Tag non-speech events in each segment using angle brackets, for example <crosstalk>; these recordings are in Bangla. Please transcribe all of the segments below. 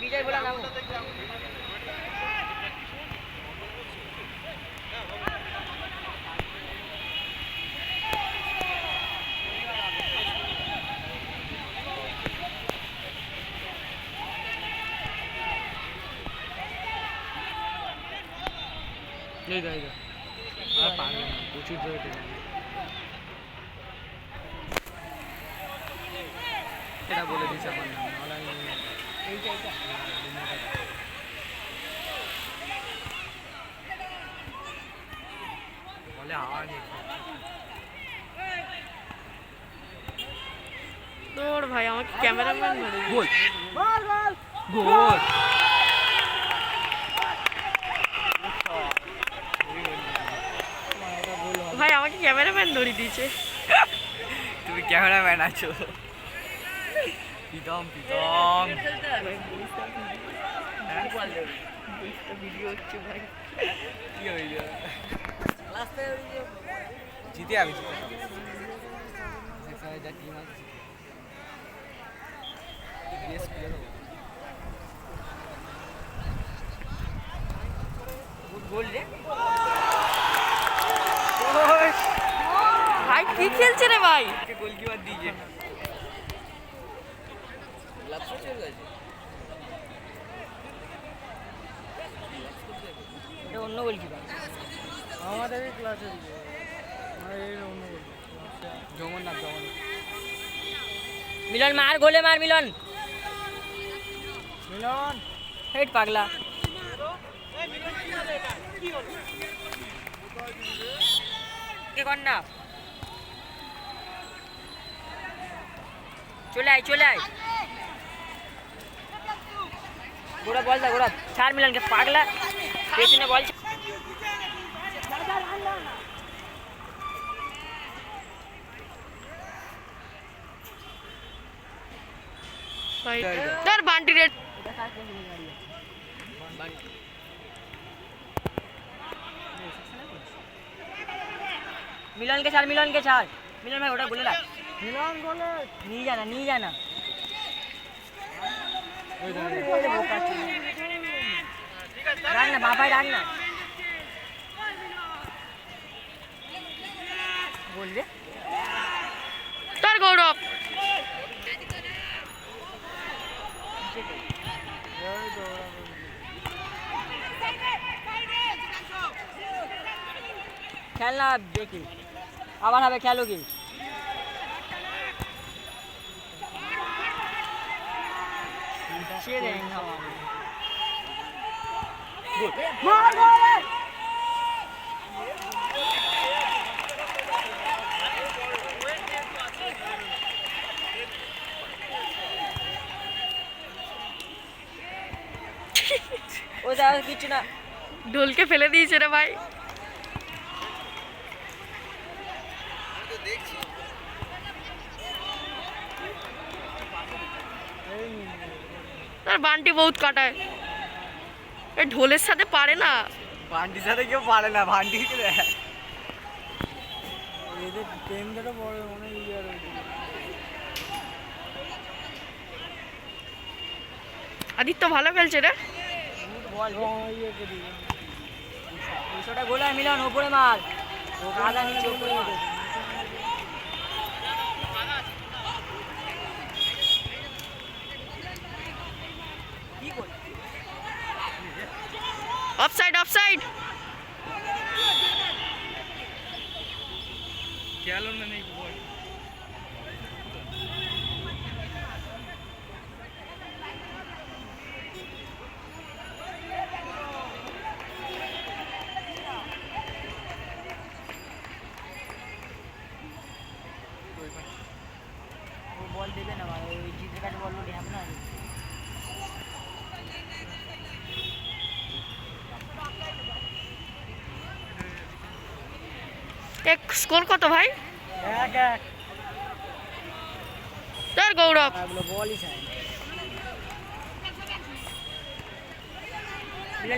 বিজয় বলা নাম এই দা এই দা আর পারবে না প্রচুর জোরে টেনে এটা বলে দিস আমার নাম নাহলে আমি এইটা এইটা বলে আওয়াজ তোর ভাই আমাকে ক্যামেরাম্যান মেরে গোল। গোল। ভাই আমাকে ক্যামেরাম্যান ধরিয়ে দিয়েছে। তুমি ক্যামেরাম্যান আছো। প্রীতম প্রীতম। ভিডিও হচ্ছে ভাই কি হইল জিতে আমি জিতে। যা টিম আছে ড্রেস খুলে দেবো গোল রে ভাই কি খেলছে রে ভাই? গোলকিপার এটা অন্য গোল কি আমাদের ক্লাসে মিলন মার গোলে মার মিলন। মিলন হেট পাগলা কে কর না চলে আয় চলে আয় গোড়া বল দা গোড়া ছাড় মিলনকে পাগলা পেছনে বল ছা- ভাই তোর বান্টি রেড মিলনকে ছাড় মিলনকে ছাড়। মিলন ভাই ওটা বলে রাখ। মিলন বলে নিয়ে জানা নিয়ে জানা রাখ না বাপাই রাখ না। বলবে তোর গৌরব। খেল না দেখি। আবার হবে খেলো কি? ও যা কিছু না। ঢোলকে ফেলে দিয়েছে রে ভাই। তোর বান্টি বহুত কাটায়। এ ঢোলের সাথে পারে না। ভান্ডির সাথে কেউ পারে না দেখ। এদের টেন্ডারও বড় অনেক ইয়ে আদিত্য ভালো খেলছে রে। বল দুশোটা গোলা মিলন ওপরে মার। আদা নিচে ওপরে মার কি গোল অফসাইড অফসাইড খেয়াল না নেই বল স্কোর কত ভাই? গৌরব।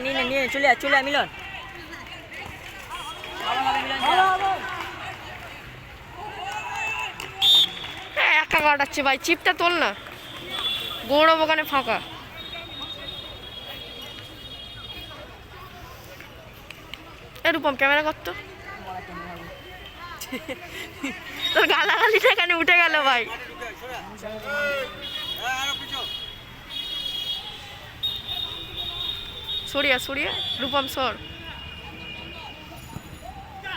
নিয়ে নিয়ে চলে চলে মিলন। হ্যাঁ, একা কাটাচ্ছে ভাই চিপটা তোল না। গৌরব ওখানে ফাঁকা। এরকম ক্যামেরা করতো তোর গালাগালিটা এখানে উঠে গেল ভাই। সরিয়া সরিয়া রূপম সর। যা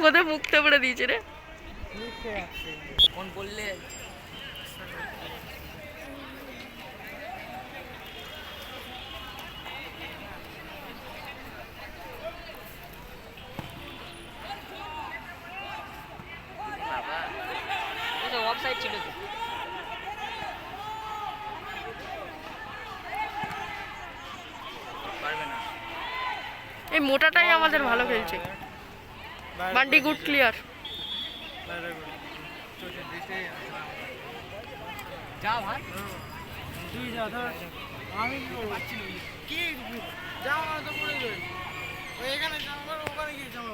কোথায় মুখতে পড়ে দিয়েছে রে। কোন বললে ছিল এই মোটাটাই আমাদের ভালো খেলছে। বান্ডি গুড ক্লিয়ার। যা ভাই তুই যা ধর আমি কি? করব কি জামা তো পড়ে যাবে এখানে জামা পড়ো, ওখানে গিয়ে জামা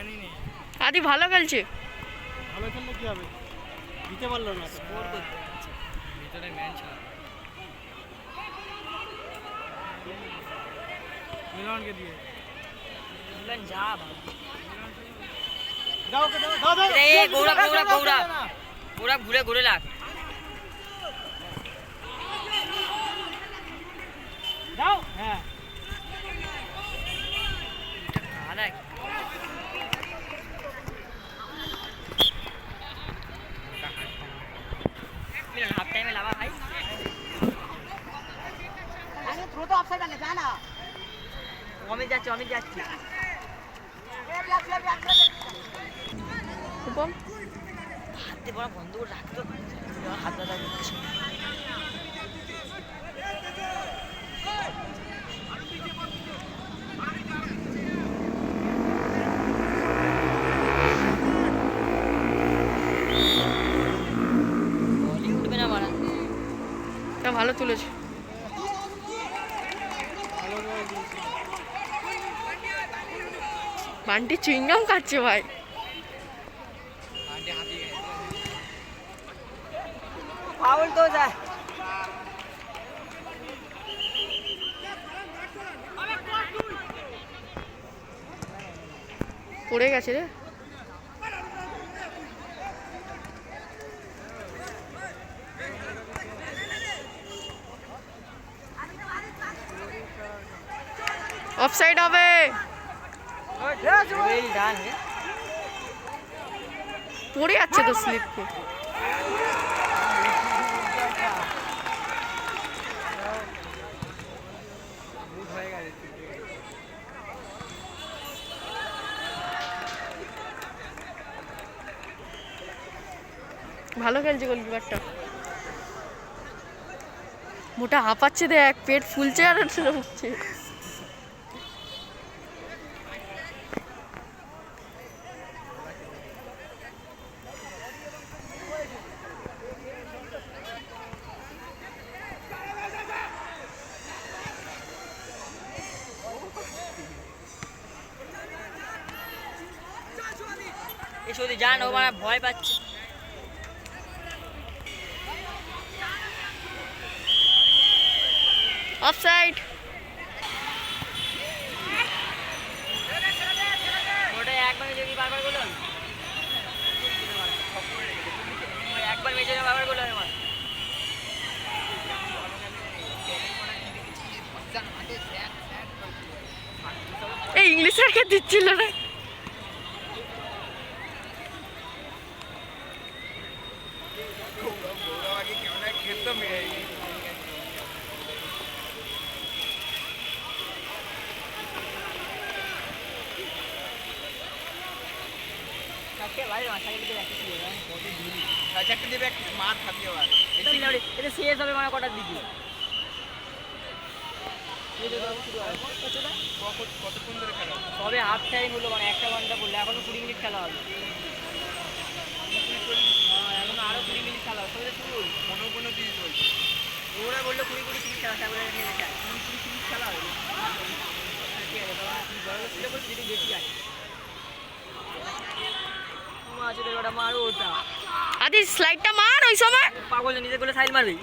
ম্যানই আদি ভালো খেলছে। ভালো খেললে কি হবে? দিতে পারল না স্কোর করতে ভিতরে ম্যান ছিল। মিলনকে দিয়ে। মিলন যা দাও ওকে দাও দাও দাও। রে, গৌরব, গৌরব, গৌরব। পুরা ঘুরে ঘুরে লাগ দাও। হ্যাঁ। কারা মিলন হাফ টাইমে লাভা ভাই আরে থ্রো তো অফসাইড আনে যা না অমিত যাচ্ছে। হাত পড়া বন্ধ করে রাখতো হাত ব্যথা তা ভালো তুলেছে। বান্টি চুইংগাম খাচ্ছে ভাই ফাউল তো যায় পড়ে গেছে রে অফসাইড হবে পড়ে যাচ্ছে তো গেছে ভালো খেলছে গোলকিপারটা। মোটা হাঁপাচ্ছে দেখ পেট ফুলছে আর উঠছে। সত্যি জান ও মানে ভয় পাচ্ছে। অফসাইড একবার যদি বারবার বলুন। একবার মেজে বারবার বলুন আমার এই ইংলিশ রেখে দিচ্ছিল রে গৌরবাকে কেমন খেলতো মেরে কাকে ভাই মাথা দিকে রাখছি আচ্ছা একটা দেবে একটা মার খাবি আবার এটা লিলাড়ি এটা শেষ হবে মানে কটার দিকে? সবে হাফ টাইম হলো মানে একটা ঘণ্টা বললে এখনও কুড়ি মিনিট খেলা হবে। হ্যাঁ, এখনও আরও কুড়ি মিনিট খেলা হবে। সবে শুরু পনেরো পনেরো তিরিশ বলছে। ওরা বলল কুড়ি কুড়ি তিরিশ খেলা তারপরে খেলে কুড়ি কুড়ি তিরিশ খেলা হবে ঠিক আছে তোমার যদি বেশি আছে ওই সময় পাগল নিজে আছে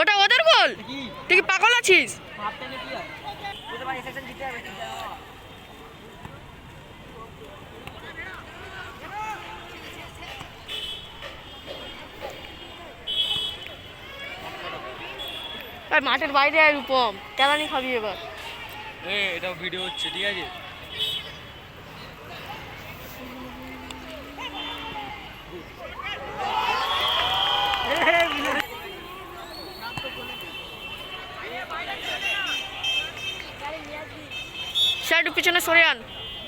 ওটা ওদের তুই কি পাগল আছিস? আর মাঠের বাইরে আয় রূপম। কেলানি খাবি এবার। এ এটা ভিডিও হচ্ছে, ঠিক আছে? স্যার একটু পিছনে সরে আন।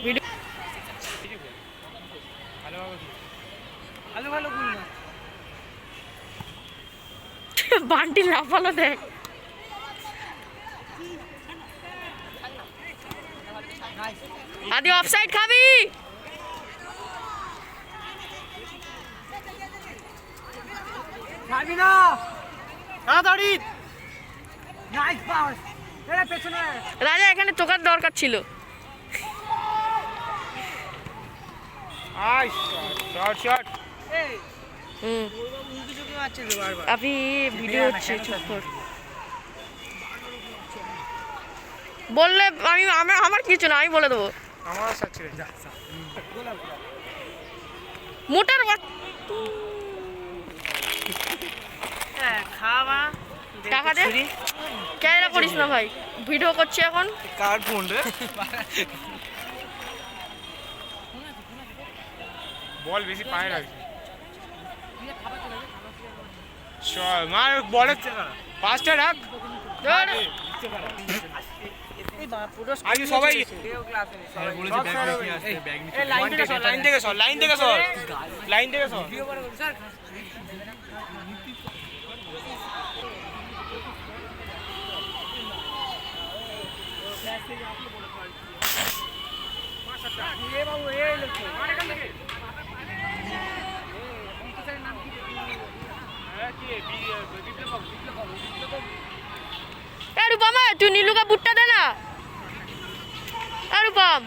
ভিডিও <laughs> বান্টি লাফালো দেখ। আদি অফসাইড খাবি? খাবি না। তাড়াতাড়ি। নাইস পাস এরা পেছনে। রাজা এখানে তোকার দরকার ছিল। আপনি ভিডিও হচ্ছে চুপ কর। বললে আমি আমার আমার কিছু না আমি বলে দেবো। আমার সাথে যা। মোটার হ্যাঁ খাওয়া টাকা দে। ক্যামেরা করিস না ভাই। ভিডিও করছি এখন। কার ফোন রে? <laughs> বল বেশি পায়ে রাখছে চল মার বলে। পাঁচটা রাখ। আজকে সবাই লাইন থেকে সর লাইন থেকে সর। লাইন থেকে সর। লাইন থেকে সর। বাবু এই লোক হ্যাঁ, কি এ রূপম তুই নীলুকে বুটটা দে না। রূপম।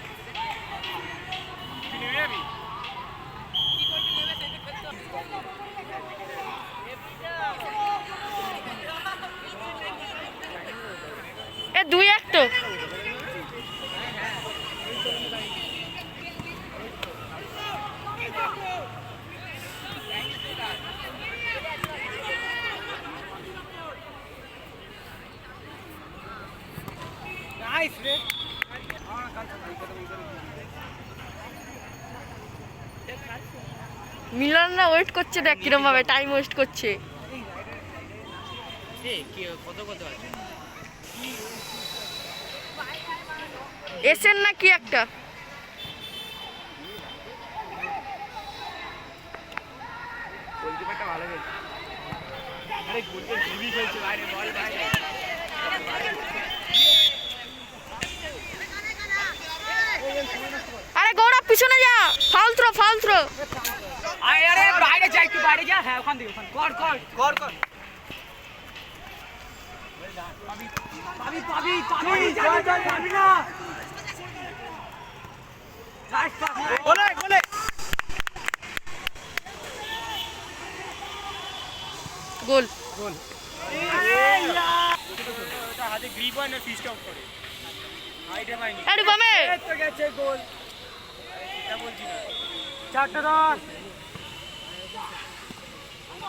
এ দুই এক তো। নাইস রে মিলন না ওয়েট করছে দেখ কিরম ভাবে টাইম ওয়েস্ট করছে এসেন না কি একটা? আরে গৌরব পিছনে যা। ফাউল থ্রো ফাউল থ্রো বাইরে যা গোল গোল হ্যাঁ, হাতে গ্রিপ হয় না। ফিস্ট আউট করে হাইটে পাইনি আরে বামে তো গেছে গোল। এটা বলছি না। 4 10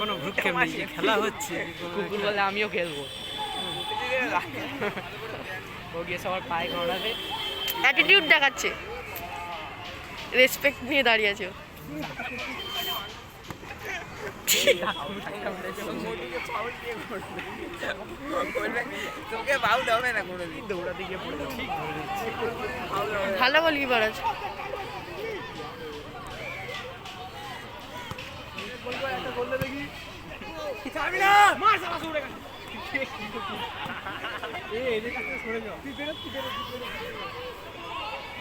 কোনো ভ্রুক্ষেপ নেই খেলা হচ্ছে। কুকুর বলে আমিও খেলব। ও গিয়ে সবার পায়ে ঘোরাবে অ্যাটিটিউড দেখাচ্ছে। রেসপেক্ট নিয়ে দাঁড়িয়ে আছে ভালো গোল কিপার আছে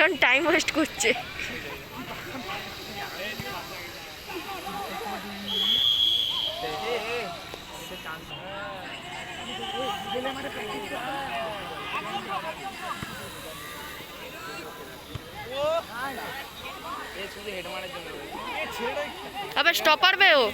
মিলন টাইম ওয়েস্ট করছে। আবার স্টপার বে ও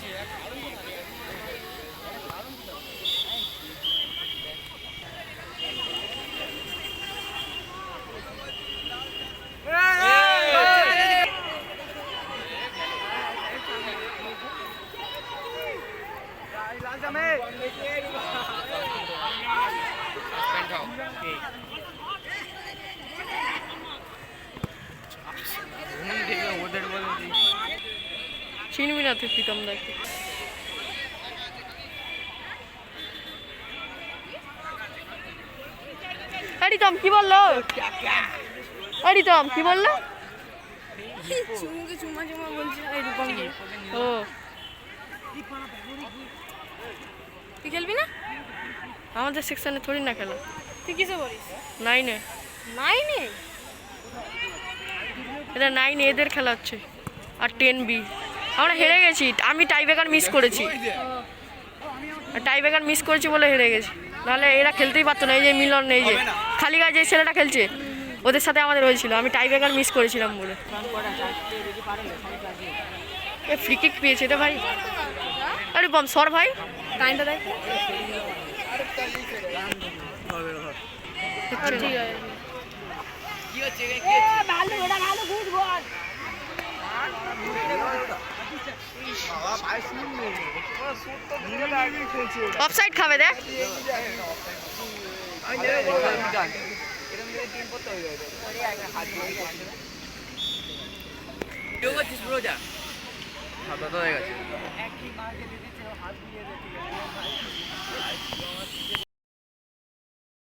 চিনবি না তুই প্রীতম দেখি কি বলল? অরিতম কি বলল? চুমুকে ও। তুই খেলবি না? আমাদের সেকশনে থোড়ি না খেলা। তুই নাইনে নাইনে এটা নাইন এদের খেলা হচ্ছে আর টেন বি আমরা হেরে গেছি আমি টাইব্রেকার মিস করেছি। টাইব্রেকার মিস করেছি বলে হেরে গেছি। নাহলে এরা খেলতেই পারতো না এই যে মিলন এই যে। খালি গায়ে যে ছেলেটা খেলছে ওদের সাথে আমাদের হয়েছিল আমি টাইব্রেকার মিস করেছিলাম বলে। এ ফ্রি কিক পেয়েছে রে ভাই। আরে বম সর ভাই। টাইমটা দেখ। অফসাইড খাবে দেখ। তো হয়ে গেছে